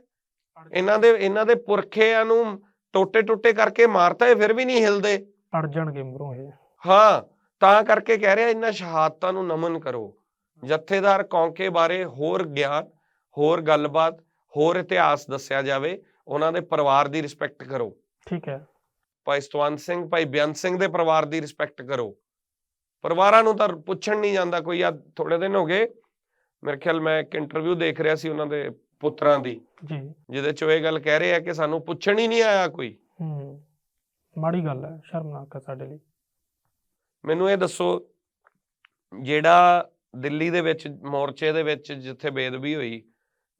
Speaker 1: ਇਹਨਾਂ ਦੇ ਇਹਨਾਂ ਦੇ ਪੁਰਖਿਆਂ ਨੂੰ ਟੋਟੇ ਟੁੱਟੇ ਕਰਕੇ ਮਾਰਤਾ ਇਹ ਫਿਰ ਵੀ ਨਹੀਂ ਹਿਲਦੇ।
Speaker 2: ਅੜ ਜਾਣਗੇ ਮੂਹਰੋਂ ਇਹ।
Speaker 1: ਹਾਂ ਤਾਂ ਕਰਕੇ ਕਹਿ ਰਿਹਾ ਇਹਨਾਂ ਸ਼ਹਾਦਤਾਂ ਨੂੰ ਨਮਨ ਕਰੋ। ਜਥੇਦਾਰ ਕੌਂਕੇ ਬਾਰੇ ਹੋਰ ਗਿਆਨ ਹੋਰ ਗੱਲਬਾਤ ਹੋਰ ਇਤਿਹਾਸ ਦੱਸਿਆ ਜਾਵੇ ਉਹਨਾਂ ਦੇ ਪਰਿਵਾਰ ਦੀ ਰਿਸਪੈਕਟ ਕਰੋ।
Speaker 2: ਠੀਕ ਹੈ।
Speaker 1: ਭਾਈ ਸਤਵੰਤ ਸਿੰਘ ਭਾਈ ਬੇਅੰਤ ਸਿੰਘ ਦੇ ਪਰਿਵਾਰ ਦੀ ਰਿਸਪੈਕਟ ਕਰੋ। ਪਰਿਵਾਰਾਂ ਨੂੰ ਤਾਂ ਪੁੱਛਣ ਨਹੀਂ ਜਾਂਦਾ ਕੋਈ ਆ ਥੋੜੇ ਦਿਨ ਹੋ ਗਏ। ਮੇਰੇ ਖਿਆਲ ਮੈਂ ਇੱਕ ਇੰਟਰਵਿਊ ਦੇਖ ਰਿਹਾ ਸੀ ਉਹਨਾਂ ਦੇ ਪੁੱਤਰਾਂ ਦੀ।
Speaker 2: ਜੀ।
Speaker 1: ਜਿਹਦੇ ਚ ਇਹ ਗੱਲ ਕਹਿ ਰਹੇ ਆ ਕਿ ਸਾਨੂੰ ਪੁੱਛਣ ਹੀ ਨਹੀਂ ਆਇਆ ਕੋਈ।
Speaker 2: ਹੂੰ ਮਾੜੀ ਗੱਲ ਹੈ ਸ਼ਰਮਨਾਕ ਹੈ ਸਾਡੇ ਲਈ।
Speaker 1: ਮੈਨੂੰ ਇਹ ਦੱਸੋ ਜਿਹੜਾ ਦਿੱਲੀ ਦੇ ਵਿੱਚ ਮੋਰਚੇ ਦੇ ਵਿੱਚ ਜਿੱਥੇ ਬੇਦਬੀ ਹੋਈ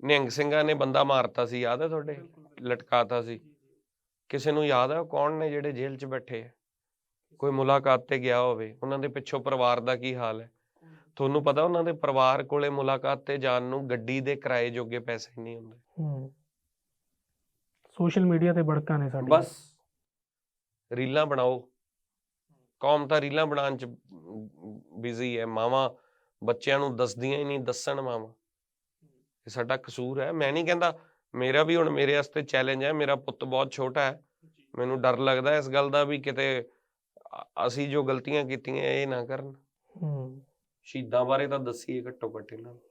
Speaker 1: ਨਿਹੰਗ ਸਿੰਘਾਂ ਨੇ ਬੰਦਾ ਮਾਰਤਾ ਸੀ ਯਾਦ ਹੈ ਤੁਹਾਡੇ? ਲਟਕਾਤਾ ਸੀ। ਕਿਸੇ ਨੂੰ ਯਾਦ ਹੈ ਕੌਣ ਨੇ ਜਿਹੜੇ ਜੇਲ੍ਹ 'ਚ ਬੈਠੇ ਆ? ਕੋਈ ਮੁਲਾਕਾਤ ਤੇ ਗਿਆ ਹੋਵੇ ਉਹਨਾਂ ਦੇ ਪਿੱਛੋਂ ਪਰਿਵਾਰ ਦਾ ਕੀ ਹਾਲ ਹੈ? ਤੁਹਾਨੂੰ ਪਤਾ ਉਹਨਾਂ ਦੇ ਪਰਿਵਾਰ ਕੋਲੇ ਮੁਲਾਕਾਤ ਤੇ ਜਾਣ ਨੂੰ ਗੱਡੀ ਦੇ ਕਿਰਾਏ ਜੋਗੇ ਪੈਸੇ ਨਹੀਂ ਹੁੰਦੇ।
Speaker 2: ਹੂੰ। ਸੋਸ਼ਲ ਮੀਡੀਆ ਤੇ ਬੜਕਾਂ ਨੇ ਸਾਡੀ
Speaker 1: ਬਸ। ਰੀਲਾਂ ਬਣਾਓ। ਕੌਮ ਤਾਂ ਰੀਲਾਂ ਬਣਾਉਣ ਚ ਬਿਜ਼ੀ ਹੈ। ਮਾਵਾਂ ਬੱਚਿਆਂ ਨੂੰ ਦੱਸਦੀਆਂ ਹੀ ਨਹੀਂ ਦੱਸਣ ਮਾਵਾਂ। ਇਹ ਸਾਡਾ ਕਸੂਰ ਹੈ। ਮੈਂ ਨਹੀਂ ਕਹਿੰਦਾ ਮੇਰਾ ਵੀ ਹੁਣ ਮੇਰੇ ਵਾਸਤੇ ਚੈਲੰਜ ਹੈ। ਮੇਰਾ ਪੁੱਤ ਬਹੁਤ ਛੋਟਾ ਹੈ। ਮੈਨੂੰ ਡਰ ਲੱਗਦਾ ਇਸ ਗੱਲ ਦਾ ਵੀ ਕਿਤੇ ਅਸੀਂ ਜੋ ਗਲਤੀਆਂ ਕੀਤੀਆਂ ਇਹ ਨਾ ਕਰਨ।
Speaker 2: ਹੂੰ।
Speaker 1: ਸ਼ਹੀਦਾਂ ਬਾਰੇ ਤਾਂ ਦੱਸੀਏ ਘੱਟੋ ਘੱਟ ਇਹਨਾਂ ਨੂੰ।